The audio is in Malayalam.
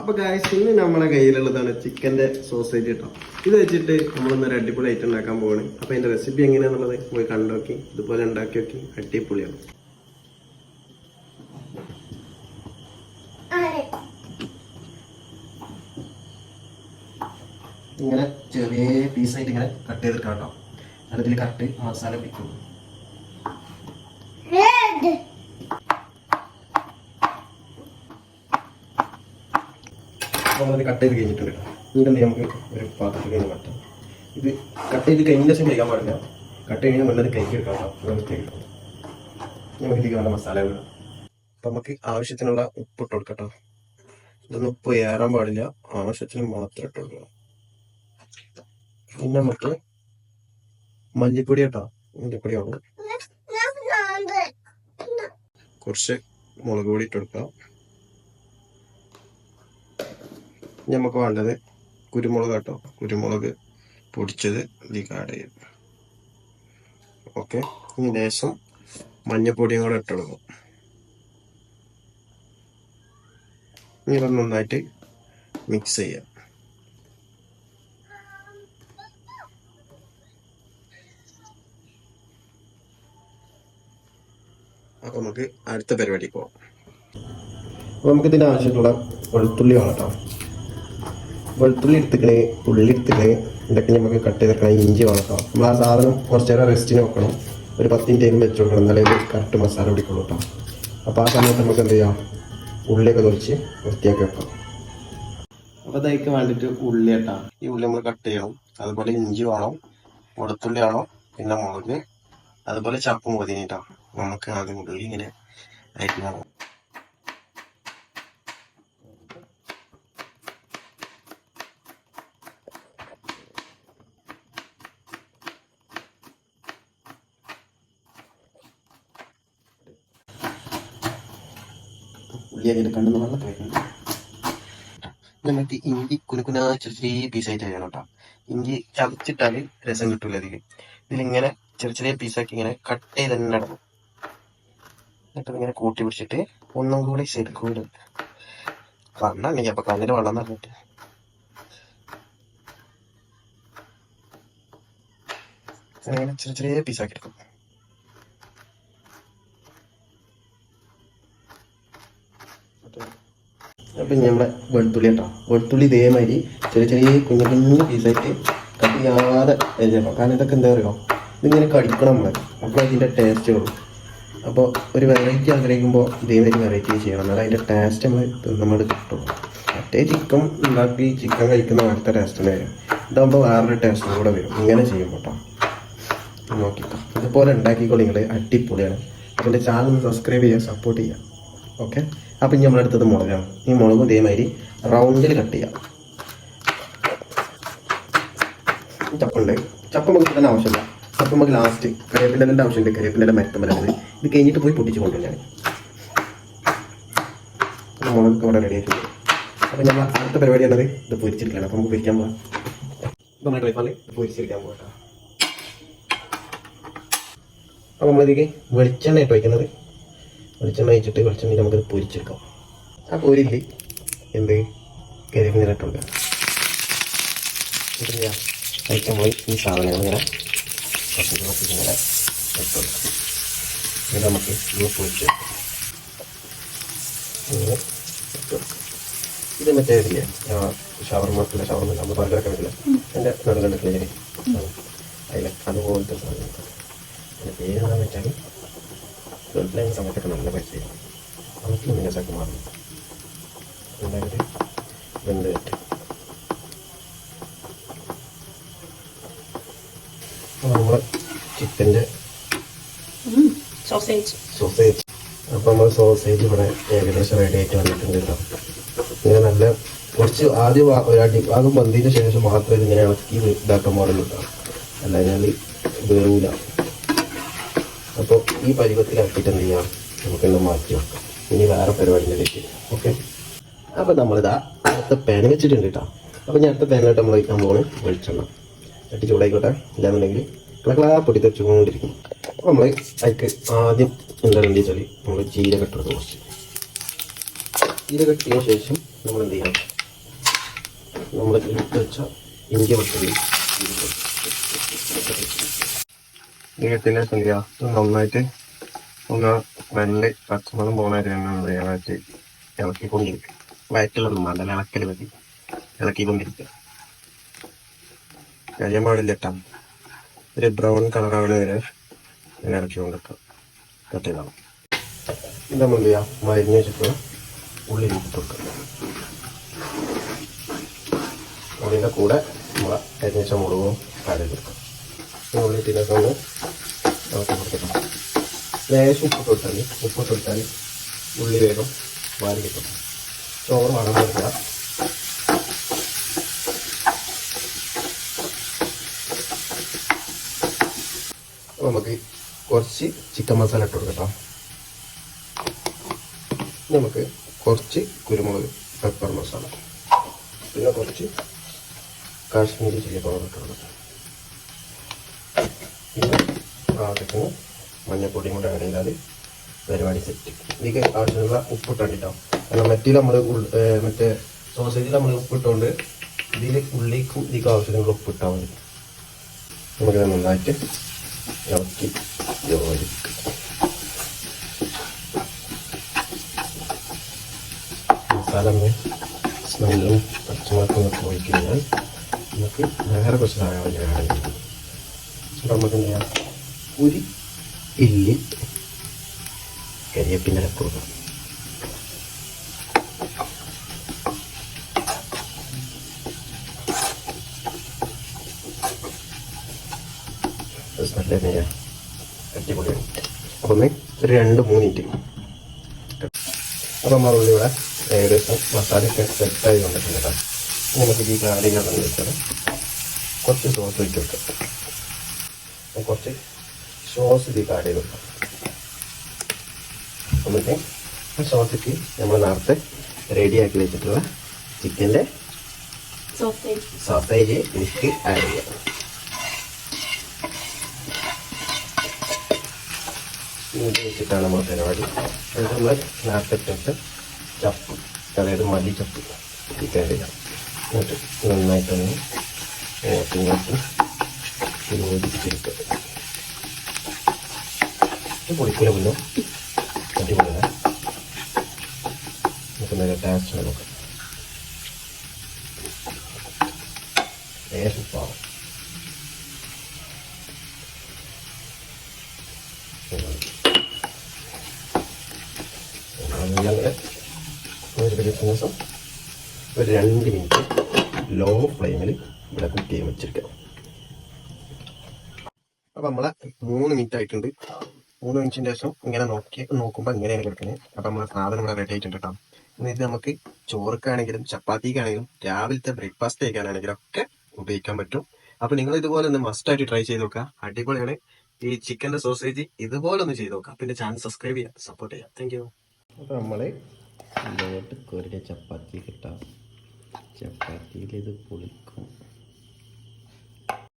അപ്പൊ ഗായ്സ് ഇന്ന് നമ്മളെ കയ്യിലുള്ളതാണ് ചിക്കന്റെ സോസേജ് കേട്ടോ ഇത് വെച്ചിട്ട് നമ്മളിന്നൊരു അടിപൊളി ഐറ്റം ഉണ്ടാക്കാൻ പോവാണ്. അപ്പൊ അതിന്റെ റെസിപ്പി എങ്ങനെയാണെന്നുള്ളത് പോയി കണ്ടോക്കി ഇതുപോലെ ഉണ്ടാക്കി നോക്കി. അടിപൊളിയാണ്. ഇങ്ങനെ ചെറിയ പീസായിട്ട് ഇങ്ങനെ കട്ട് ചെയ്തിട്ട് കേട്ടോ. അതിൽ കറക്റ്റ് മസാല പിടിക്കും നമ്മളത് കട്ട് ചെയ്ത് കഴിഞ്ഞിട്ടുണ്ട് എന്നിട്ട് എന്ത് നമുക്ക് ഒരു പാത്രത്തിൽ കഴിഞ്ഞ് മാറ്റാം. ഇത് കട്ട് ചെയ്ത് കഴിഞ്ഞ ശേഷം കഴിക്കാൻ പാടില്ല. കട്ട് കഴിഞ്ഞാൽ നല്ലത് കൈക്ക് എടുക്കാം കേട്ടോ. മിസ്റ്റേക്ക് കിട്ടും നമുക്ക് ഇതിലേക്ക് വേണ്ട മസാല ഇടാം. അപ്പം നമുക്ക് ആവശ്യത്തിനുള്ള ഉപ്പ് ഇട്ട് കൊടുക്കട്ടോ കേട്ടോ. ഇതൊന്നും ഉപ്പ് ഏറാൻ പാടില്ല. ആവശ്യത്തിന് മാത്രം ഇട്ട് കൊടുക്കണം പിന്നെ നമുക്ക് മല്ലിപ്പൊടി കേട്ടോ. മല്ലിപ്പൊടി കുറച്ച് മുളക് പൊടി ഇട്ട് കൊടുക്കാം ഇനി നമുക്ക് വേണ്ടത് കുരുമുളക് കേട്ടോ. കുരുമുളക് പൊടിച്ചത് ഇതിലേക്ക് ആഡ് ഓക്കെ. ഇനി ലേശം മഞ്ഞപ്പൊടിയും കൂടെ ഇട്ട് കൊടുക്കും. ഇനി ഇത് നന്നായിട്ട് മിക്സ് ചെയ്യാം. അപ്പൊ നമുക്ക് അടുത്ത പരിപാടി പോവാം. അപ്പൊ നമുക്ക് ഇതിന്റെ ആവശ്യമുള്ള വെളുത്തുള്ളി വേണം കേട്ടോ. വെളുത്തുള്ളി എടുത്തിക്കണേ ഉള്ളി എടുത്തിക്കണേ ഇതൊക്കെ നമുക്ക് കട്ട് ചെയ്തെടുക്കണം. ഇഞ്ചി വളർത്താം നമ്മൾ ആ സാധനം കുറച്ച് നേരം റെസ്റ്റിന് വെക്കണം. ഒരു പത്ത് മിനിറ്റ് വെച്ച് കൊടുക്കണം. എന്നാലേ കറക്റ്റ് മസാല പിടിക്കുള്ളൂ കേട്ടോ അപ്പോൾ ആ സമയത്ത് നമുക്ക് എന്ത് ചെയ്യാം? ഉള്ളിയൊക്കെ തൊളിച്ച് വൃത്തിയാക്കി വെക്കാം. അപ്പോൾ അതൊക്കെ വേണ്ടിയിട്ട് ഉള്ളി കേട്ടോ ഈ ഉള്ളി നമ്മൾ കട്ട് ചെയ്യണം. അതുപോലെ ഇഞ്ചി വേണം. വെളുത്തുള്ളി വേണം. പിന്നെ മുളക്. അതുപോലെ ചപ്പും മതിനിട്ടോ നമുക്ക് ആദ്യം ഉള്ളി ഇങ്ങനെ അരിഞ്ഞാൽ അതിന്റെ കണ്ണെന്ന് വെള്ളം പോയിരുന്നു നമുക്ക് ഇഞ്ചി കുനുകുനാ ചെറിയ ചെറിയ പീസായിട്ട് അരിയണം കേട്ടോ. ഇഞ്ചി ചതച്ചിട്ടാൽ രസം കിട്ടൂല അധികം. ഇതിലിങ്ങനെ ചെറിയ ചെറിയ പീസാക്കി ഇങ്ങനെ കട്ട് ചെയ്ത് തന്നെ ഇടണം. എന്നിട്ട് ഇങ്ങനെ കൂട്ടി പിടിച്ചിട്ട് ഒന്നും കൂടി ശരിക്കൂടെ കണ്ണല്ലെങ്കിൽ അപ്പൊ കണ്ണിന് വെള്ളം നിറഞ്ഞിട്ട് ഇങ്ങനെ ചെറിയ ചെറിയ പീസാക്കി എടുക്കും. അപ്പം നമ്മളെ വെളുത്തുള്ളി കേട്ടോ. വെളുത്തുള്ളി ഇതേമാതിരി ചെറിയ ചെറിയ കുഞ്ഞു കുഞ്ഞു പീസായിട്ട് കട്ട് ചെയ്യാതെ എഴുതണം കാരണം ഇതൊക്കെ എന്താ പറയുക ഇതിങ്ങനെ കടിക്കണം നമ്മൾ അപ്പോൾ അതിന്റെ ടേസ്റ്റ് ഉള്ളൂ. അപ്പോൾ ഒരു വെറൈറ്റി ആഗ്രഹിക്കുമ്പോൾ ഇതേമാതിരി വെറൈറ്റി ചെയ്യണം. എന്നാൽ അതിന്റെ ടേസ്റ്റ് നമ്മൾ നമ്മൾ കിട്ടുള്ളൂ മറ്റേ ചിക്കൻ ഉണ്ടാക്കി ചിക്കൻ കഴിക്കുന്ന അടുത്ത ടേസ്റ്റ് തന്നെ വരും. ഇതാകുമ്പോൾ വേറൊരു ടേസ്റ്റും കൂടെ വരും. ഇങ്ങനെ ചെയ്യുമ്പോൾ കേട്ടോ നോക്കിക്കോ. ഇതുപോലെ ഉണ്ടാക്കിക്കോളിങ്ങൾ അടിപൊളിയാണ്. അതിന്റെ ചാനൽ സബ്സ്ക്രൈബ് ചെയ്യുക സപ്പോർട്ട് ചെയ്യുക. ഓക്കെ അപ്പം ഇനി നമ്മളെടുത്തത് മുളകാണ് ഈ മുളകും ഇതേമാതിരി റൗണ്ടിൽ കട്ട് ചെയ്യാം. ചപ്പുണ്ട്. ചപ്പ് നമുക്ക് കിട്ടാൻ ആവശ്യമില്ല. ചപ്പ് നമുക്ക് ലാസ്റ്റ് തന്നെ ആവശ്യമുണ്ട്. കരിവേപ്പിന്റെ മരത്തം വരുന്നത് ഇത് കഴിഞ്ഞിട്ട് പോയി പൊട്ടിച്ച് കൊണ്ടുവരാണ് മുളക് ഇവിടെ റെഡി ആയിട്ടുണ്ട്. അപ്പം നമ്മൾ അടുത്ത പരിപാടി എന്നത് ഇത് പൊരിച്ചെടുക്കണം അപ്പം നമുക്ക് പൊരിക്കാൻ പോകാം ഇപ്പം നമ്മുടെ ഡ്രൈഫാണ് പൊരിച്ചെടുക്കാൻ പോകട്ടോ അപ്പോൾ നമ്മളിതിലേക്ക് വെളിച്ചെണ്ണ ഇട്ട് വയ്ക്കുന്നത് വെളിച്ചെണ്ണ വെച്ചിട്ട് വെളിച്ചെണ്ണ നമുക്കത് പൊരിച്ചെടുക്കാം. ആ പൊരിൽ എന്ത്? കരിക്ക് ഇട്ട് കൊടുക്കാം എന്നിട്ട് അതിലേക്ക് നമ്മൾ ഈ സാധനങ്ങൾ ഇങ്ങനെ കുറച്ച് കുറച്ച് ഇങ്ങനെ ഇട്ട് കൊടുക്കാം എന്നിട്ട് നമുക്ക് ഇത് ഇങ്ങനെ ഇട്ട് കൊടുക്കാം ഇത് മറ്റേ ഇതില്ലേ? ഷവർമ്മ ഷവർമ്മ ഷവർമ നമ്മൾ ബർഗറൊക്കെ വെക്കില്ല എന്റെ നടുകണ്ടിട്ടില്ലേ അതിൽ അതുപോലത്തെ സാധനം അതിന്റെ പേര് എന്താണെന്ന് വെച്ചാൽ ഗൾഫിലായ സമയത്തൊക്കെ നല്ല പൈസ നമുക്ക് മാറും. വെന്ത് കയറ്റി അപ്പോൾ നമ്മൾ ചിക്കന്റെ സോസേജ് സോസേജ് അപ്പോൾ നമ്മൾ സോസേജ് ഇവിടെ ഏകദേശം റെഡി ആയിട്ട് വന്നിട്ടുണ്ട് കേട്ടോ ഇങ്ങനെ നല്ല കുറച്ച് ആദ്യം ആ- ഒരു അടി ഭാഗം വന്നതിന് ശേഷം മാത്രമേ ഇങ്ങനെ ഇളക്കി ഇതാക്കാൻ പാടുള്ളൂ കേട്ടോ. അല്ലാതെ വേറൂല. അപ്പോൾ ഈ പരുവത്തിലാക്കിയിട്ട് എന്ത് ചെയ്യാം? നമുക്കെല്ലാം മാറ്റി വെക്കാം ഇനി വേറെ പരിപാടിയിലേക്ക് ഓക്കെ അപ്പോൾ നമ്മളിതാ അടുത്ത പാൻ വെച്ചിട്ടുണ്ട് കേട്ടോ അപ്പോൾ ഞാൻ അടുത്ത പാനിലോട്ട് നമ്മൾ വയ്ക്കാൻ പോകുന്നത് വെളിച്ചെണ്ണ ചട്ടി ചൂടായിക്കോട്ടെ ഇല്ലാന്നുണ്ടെങ്കിൽ കളക്കളാ പൊടി തെച്ചുകൊണ്ടിരിക്കും അപ്പോൾ നമ്മൾ അതിക്ക് ആദ്യം എന്താ വേണ്ടി വെച്ചാൽ നമ്മൾ ജീരക ഇട്ട് കൊടുക്കും കുറച്ച് ജീരക കെട്ടിയ ശേഷം നമ്മൾ എന്ത് ചെയ്യണം നമ്മൾ എടുത്ത് വെച്ച ഇഞ്ചി വെട്ടുള്ളി ഇത് സംഖ്യ നന്നായിട്ട് ഒന്ന് വെള്ളി പച്ചമുളകും പോകുന്നതായിട്ട് തന്നെ എന്ത് ചെയ്യാനായിട്ട് ഇളക്കിക്കൊണ്ടിരിക്കും. വയറ്റിലൊന്നും വേണ്ട ഇളക്കൽ മതി. ഇളക്കിക്കൊണ്ടിരിക്കുക കഴിയാൻ പാടില്ല ഒരു ബ്രൗൺ കളറാവുന്ന വരെ ഇങ്ങനെ കൊണ്ടിരിക്കുക കട്ട് ചെയ്താണ് ഇത് നമ്മൾ എന്ത് ചെയ്യാം മരുന്ന് വെച്ചിട്ട് ഉള്ളി ഇട്ട് കൊടുക്കുക. ഉള്ളിന്റെ കൂടെ നമ്മൾ അരിഞ്ഞ വെച്ച മുളകും കാര്യം കൊടുക്കും ഉള്ളി ഇട്ടിട്ടൊക്കെ ഒന്ന് ഇളക്കി കൊടുക്കണം ലേശം ഉപ്പ് തൊട്ടാൽ ഉപ്പ് തൊട്ടാൽ ഉള്ളി വേഗം വാരി കിട്ടും. ചോറ് മണം അപ്പൊ നമുക്ക് കുറച്ച് ചിക്കൻ മസാല ഇട്ട് കൊടുക്കാം നമുക്ക് കുറച്ച് കുരുമുളക് പെപ്പർ മസാല. പിന്നെ കുറച്ച് കാശ്മീരി ചില്ലി പൗഡർ ഇട്ട് കൊടുക്കാം. പിന്നെ ആവശ്യത്തിന് മഞ്ഞപ്പൊടിയും കൂടെ ആഡ് ചെയ്താൽ പരിപാടി സെറ്റ് ഇതിക്ക് ആവശ്യമുള്ള ഉപ്പിട്ടോ കാരണം മറ്റേ നമ്മൾ മറ്റേ സോസേജിൽ നമ്മൾ ഉപ്പിട്ടുകൊണ്ട് ഇതിൽ ഉള്ളിക്കും ഇതിക്ക് ആവശ്യത്തിനുള്ള ഉപ്പിട്ടാൽ മതി. നമുക്ക് നന്നായിട്ട് ഇളക്കി യോജിക്കുക സ്മെല്ലും പച്ചമുളക്കും പോയി കഴിഞ്ഞാൽ നമുക്ക് വേറെ കുറച്ച് സാധനങ്ങൾ ചെയ്യും നമുക്ക് ഞാൻ ഒരു ഇല്ലി. കരിയേപ്പിന്റെ കൊടുക്കാം. സ്മെല്ല് തന്നെയാ അടിപൊളിയാണ്. അപ്പം ഒരു രണ്ട് മൂന്ന് അപ്പം മറുപടി ഇവിടെ ഏകദേശം മസാലയൊക്കെ സെറ്റായി കൊണ്ടിട്ടുണ്ട് കേട്ടോ. നമുക്ക് ഈ തന്നെ വെച്ചാൽ കുറച്ച് സോസ് ഒഴിച്ച് വെക്കാം കുറച്ച് സോസ് ഇതിൽ ആഡ് എന്നിട്ട് ആ സോസിക്ക് നമ്മൾ നേരത്തെ റെഡിയാക്കി വെച്ചിട്ടുള്ള ചിക്കന്റെ സോസേജ് ഇതിലേക്ക് ആഡ് ചെയ്യാം. ാണ് വെച്ചിട്ടാണ് നമ്മൾ പരിപാടി. അത് നമ്മൾ നേരത്തെ ഇട്ടിട്ട് ചപ്പ് അതായത് മല്ലി ചപ്പ് ചിക്കൻ ചെയ്യാം. എന്നിട്ട് നന്നായിട്ടൊന്ന് ഇങ്ങോട്ടും ഇങ്ങോട്ടും യോജിപ്പിച്ചെടുക്കുക പൊളിക്കൂല മുന്നോ അടിപൊളിയാണ് നമുക്ക് നല്ല ടേസ്റ്റ് പാവം. അങ്ങനെ ഒരു ദിവസം. ഒരു രണ്ട് മിനിറ്റ് ലോ ഫ്ലെയിമിൽ ഇവിടെ കുക്ക് ചെയ്യാൻ വെച്ചിരിക്കാം. അപ്പൊ നമ്മളെ മൂന്ന് മിനിറ്റ് ആയിട്ടുണ്ട്. മൂന്ന് മിനിറ്റിന് ശേഷം ഇങ്ങനെ നോക്കി നോക്കുമ്പോൾ ഇങ്ങനെയാണ് കിടക്കുന്നത് അപ്പൊ നമ്മൾ സാധനം ഇവിടെ റെഡി ആയിട്ടുണ്ട് കേട്ടോ ഇത് നമുക്ക് ചോറുക്കാണെങ്കിലും ചപ്പാത്തിക്കാണെങ്കിലും രാവിലത്തെ ബ്രേക്ക്ഫാസ്റ്റ് കഴിക്കാനാണെങ്കിലും ഒക്കെ ഉപയോഗിക്കാൻ പറ്റും. അപ്പൊ നിങ്ങൾ ഇതുപോലെ ഒന്ന് മസ്റ്റ് ആയിട്ട് ട്രൈ ചെയ്ത് നോക്കുക. അടിപൊളിയാണ്. ഈ ചിക്കന്റെ സോസേജ് ഇതുപോലെ ഒന്ന് ചെയ്ത് നോക്കാം പിന്നെ ചാനൽ സബ്സ്ക്രൈബ് ചെയ്യാം സപ്പോർട്ട് ചെയ്യാം താങ്ക് യു അപ്പൊ നമ്മൾ ലോട്ട് കോരിയ ചപ്പാത്തി കിട്ടാം. ചപ്പാത്തിയിൽ ഇത് പൊളിക്കും.